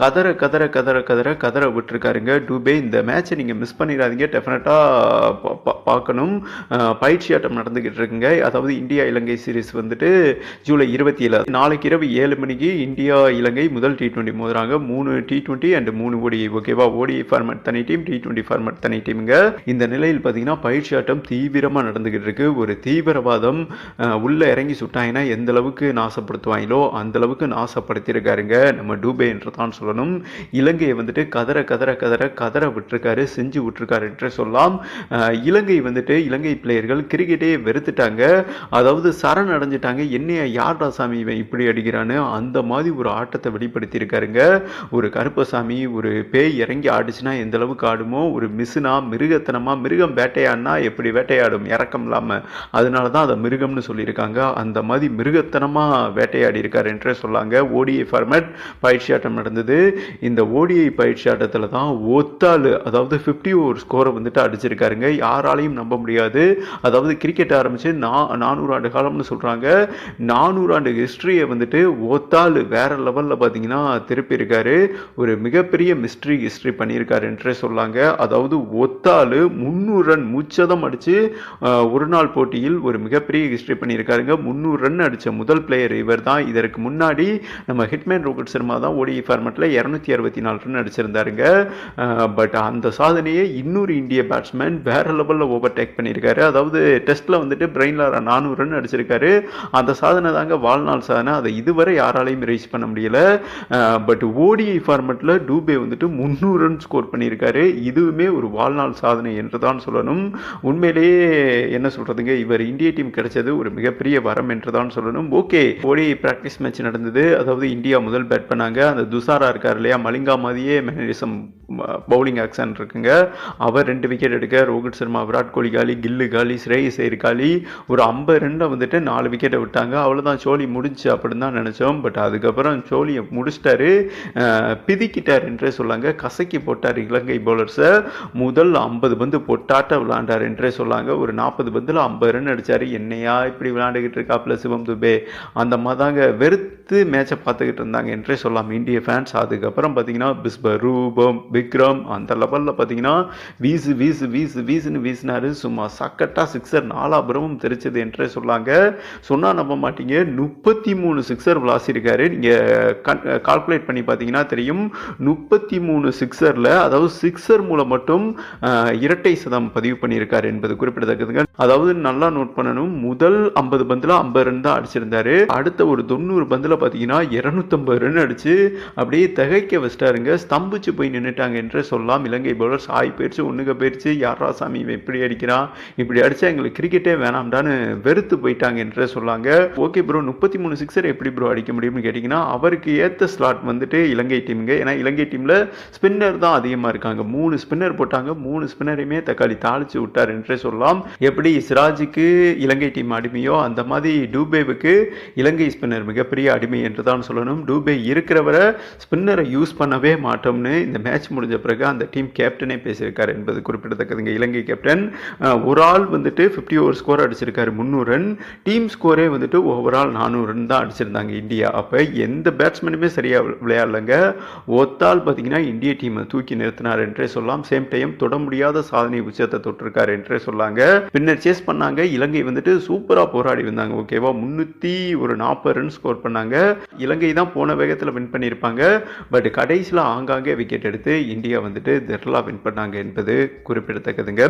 கதற கதற கதற கதற கதற விட்டுருக்காருங்க. டூபே இந்த மேட்சை நீங்கள் மிஸ் பண்ணிடாதீங்க. டெஃபினட்டாக பார்க்கணும். பயிற்சி ஆட்டம் நடந்துக்கிட்டு இருக்குங்க அதாவது இந்தியா இலங்கை சீரீஸ் வந்துட்டு ஜூலை இருபத்தி ஏழு. நாளைக்கு இரவு ஏழு மணிக்கு இந்தியா இலங்கை முதல் டி டுவெண்ட்டி மோதுறாங்க. மூணு டி டுவெண்ட்டி அண்ட் மூணு ஓடி ஓகேவா ஓடி ஃபார்மேட் தனி டீம் டி டுவெண்ட்டி ஃபார்மேட் தனி டீமுங்க இந்த நிலையில் பார்த்தீங்கன்னா பயிற்சி ஆட்டம் தீவிரமாக நடந்துக்கிட்டு இருக்கு ஒரு தீவிரவாதம் உள்ளே இறங்கி சுட்டாங்கன்னா எந்த அளவுக்கு நாசப்படுத்துவாங்களோ அந்த அளவுக்கு நாசப்படுத்தியிருக்காருங்க. நம்ம டூபே என்று தான் சொல்லணும். இலங்கையை வந்துட்டு கதற கதற கதற கதற விட்டுருக்காரு. செஞ்சு விட்டுருக்காரு என்று சொல்லலாம் இலங்கை வந்துட்டு இலங்கை பிளேயர்கள் கிரிக்கெட்டே வெறுத்துட்டாங்க. அதாவது சரண் அடைஞ்சிட்டாங்க. என்னைய யார்டா சாமி இவன் இப்படி அடிக்கிறான்னு அந்த மாதிரி ஒரு ஆட்டத்தை வெளிப்படுத்தியிருக்காருங்க. ஒரு கருப்பசாமி ஒரு பேய் இறங்கி ஆடிச்சுன்னா எந்த அளவுக்கு ஆடுமோ? ஒரு மிசுனா மிருகத்தனமா மிருகம் வேட்டையாடினா எப்படி வேட்டையாடும்? இறக்கம் இல்லாமல் அதனால தான் அதை மிருகம்னு சொல்லியிருக்காங்க. அந்த மாதிரி மிருகத்தனமா வேட்டையாடி இருக்காரு என்றே சொல்லாங்க. ஓடிஐ ஃபார்மேட் பயிற்சி ஆட்டம் நடந்தது. இந்த ஓடிஐ பயிற்சி ஆட்டத்தில் தான் ஒத்தாள் அதாவது ஃபிஃப்டி ஓவர் ஸ்கோரை வந்துட்டு அடிச்சிருக்காருங்க. யாராலையும் நம்ப முடியாது. அதாவது கிரிக்கெட் ஆரம்பித்து நா நானூறு ஆண்டு காலம்னு சொல்கிறாங்க நானூறு ஆண்டு ஹிஸ்ட்ரியை வந்துட்டு ஒத்தாள் வேற லெவலில் பார்த்தீங்கன்னா திருப்பி இருக்காரு ஒரு மிகப்பெரிய மிஸ்ட்ரி ஹிஸ்ட்ரி பண்ணியிருக்காருன்றே சொல்லாங்க. அதாவது ஒத்தால் முந்நூறு ரன் முச்சதம் அடித்து ஒரு நாள் போட்டியில் ஒரு மிகப்பெரிய ஹிஸ்ட்ரி பண்ணியிருக்காருங்க. முந்நூறு ரன் அடித்த முதல் பிளேயர் இவர் தான் இதற்கு முன்னாடி நம்ம ஹிட்மேன் ரோஹித் சர்மா தான் ஓடிஐ ஃபார்மேட்டில் இரநூத்தி அறுபத்தி நாலு ரன் அடிச்சிருந்தாருங்க. பட் அந்த சாதனையை இன்னொரு இந்திய பேட்ஸ்மேன் வேற லெவலில் ஓவர்டேக் பண்ணியிருக்காரு. அதாவது டெஸ்ட்டில் வந்துட்டு பிரெயினில் நானூறு ரன் அடிச்சிருக்காரு. அந்த சாதனை தாங்க வாழ்நாள் சாதனை. அதை இதுவரை யாராலையும் ரீச் பண்ண முடியல. பட் ஓடிஐ ஃபார்மெட்டில் டூபே வந்துட்டு முந்நூறு ரன் ஸ்கோர் பண்ணியிருக்காரு. இதுவுமே ஒரு வாழ்நாள் சாதனை என்று தான் சொல்லணும். உண்மையிலேயே என்ன சொல்கிறதுங்க இவர் இந்திய டீம் கிடைச்சது ஒரு மிகப்பெரிய வரம் என்று தான் சொல்லணும். ஓகே ஓடிஐ ப்ராக்டிஸ் மேட்ச் நடந்தது. அதாவது இந்தியா முதல் பேட் பண்ணாங்க. அந்த துசாரா இருக்கார் இல்லையா? மலிங்கா மாதிரியே மேனரிசம் பவுலிங் ஆக்ஷன் இருக்குங்க. அவர் ரெண்டு விக்கெட் எடுக்க ரோஹித் சர்மா விராட் கோலி காலி கில்லு காலி ஸ்ரேயஸ் ஐயர் காலி ஒரு ஐம்பது ரன்ல வந்துட்டு நாலு விக்கெட்டை விட்டாங்க. அவ்வளோதான் சோலி முடிஞ்சு அப்படின்னு தான் நினச்சோம். பட் அதுக்கப்புறம் சோலியை முடிச்சிட்டாரு. பிதிக்கிட்டார் என்றே சொல்லாங்க. கசக்கி போட்டார் இலங்கை பவுலர்ஸை முதல் ஐம்பது பந்து பொட்டாட்ட விளாண்டார் என்றே சொல்லாங்க. ஒரு நாற்பது பந்தில் ஐம்பது ரன் அடித்தார் என்னையா இப்படி விளாண்டுக்கிட்டு இருக்காப்புல சிவம் துபே? அந்த மாதிரிதாங்க வெறுத்து மேட்சை பார்த்துக்கிட்டு இருந்தாங்க என்றே சொல்லலாம் இந்திய ஃபேன்ஸ் அதுக்கப்புறம் பார்த்தீங்கன்னா பிஸ்ப ரூபம் விக்ரம் அந்த லெவலில் பார்த்தீங்கன்னா வீசு வீசு வீசு வீசுன்னு வீசினாரு. சும்மா சக்கட்டா சிக்ஸர் நாலாபுரமும் தெரிச்சது என்றே சொல்லாங்க. சொன்னா நம்ப மாட்டீங்க. முப்பத்தி மூணு சிக்ஸர் விளாசிருக்காரு நீங்கள் கால்குலேட் பண்ணி பார்த்தீங்கன்னா தெரியும். முப்பத்தி மூணு சிக்ஸரில் அதாவது சிக்ஸர் மூலம் மட்டும் இரட்டை சதம் பதிவு பண்ணியிருக்காரு என்பது குறிப்பிடத்தக்கதுங்க. அதாவது நல்லா நோட் பண்ணணும். முதல் ஐம்பது பந்தில் ஐம்பது ரன் தான் அடிச்சிருந்தாரு. அடுத்த ஒரு தொண்ணூறு பந்தில் பார்த்தீங்கன்னா இரநூத்தம்பது ரன் அடிச்சு அப்படியே திகைக்க வச்சிட்டாருங்க. ஸ்தம்பிச்சு போய் நின்றுட்டாங்க என்று சொல்லலாம் இலங்கை பவுலர்ஸ் ஆய் போயிடுச்சு ஒண்ணுக போயிடுச்சு. யாரா சாமி இவன் அடிக்கிறான்? இப்படி அடிச்சா எங்களுக்கு கிரிக்கெட்டே வேணாம்டான்னு வெறுத்து போயிட்டாங்க என்று சொல்லாங்க. ஓகே ப்ரோ முப்பத்தி மூணு சிக்ஸர் எப்படி ப்ரோ அடிக்க முடியும்னு கேட்டிங்கன்னா அவருக்கு ஏற்ற ஸ்லாட் வந்துட்டு இலங்கை டீமுங்க ஏன்னா இலங்கை டீமில் ஸ்பின்னர் தான் அதிகமாக இருக்காங்க. மூணு ஸ்பின்னர் போட்டாங்க. மூணு ஸ்பின்னரையுமே தக்காளி தாளிச்சு விட்டார் என்றே சொல்லலாம் எப்படி சிராஜுக்கு இலங்கை டீம் அடிமையோ அந்த மாதிரி டூபேவுக்கு இலங்கை ஸ்பின்னர் மிகப்பெரிய அடிமை என்று தான் சொல்லணும். டூபே இருக்கிறவரை ஸ்பின்னரை யூஸ் பண்ணவே மாட்டோம்னு இந்த மேட்ச் முடிஞ்ச பிறகு அந்த டீம் கேப்டனே பேசியிருக்காரு என்பது குறிப்பிடத்தக்கதுங்க இலங்கை கேப்டன் ஒரு ஆள் வந்துட்டு ஃபிஃப்டி ஓவர் ஸ்கோர் அடிச்சிருக்காரு முந்நூறு ரன் டீம் ஸ்கோரே வந்துட்டு ஓவரால் நானூறு ரன் தான் அடிச்சிருந்தாங்க இந்தியா. அப்போ எந்த பேட்ஸ்மேனுமே சரியாக விளையாடலைங்க. ஒத்தால் பார்த்தீங்கன்னா இந்திய டீமை தூக்கி நிறுத்தினார் என்றே சொல்லலாம். சேம் டைம் தொட முடியாத சாதனை உச்சத்தை தொட்டிருக்காரு என்றே சொல்லாங்க. பின்னர் சேஸ் பண்ணாங்க. இலங்கை வந்துட்டு சூப்பராக போராடி வந்தாங்க. ஓகேவா முன்னூற்றி ஒரு நாற்பது ரன் ஸ்கோர் பண்ணாங்க. இலங்கை தான் போன வேகத்தில் வின் பண்ணியிருப்பாங்க பட் கடைசியில் ஆங்காங்கே விக்கெட் எடுத்து இந்தியா வந்துட்டு தெர்லா வின் பண்ணாங்க என்பது குறிப்பிடத்தக்கதுங்க.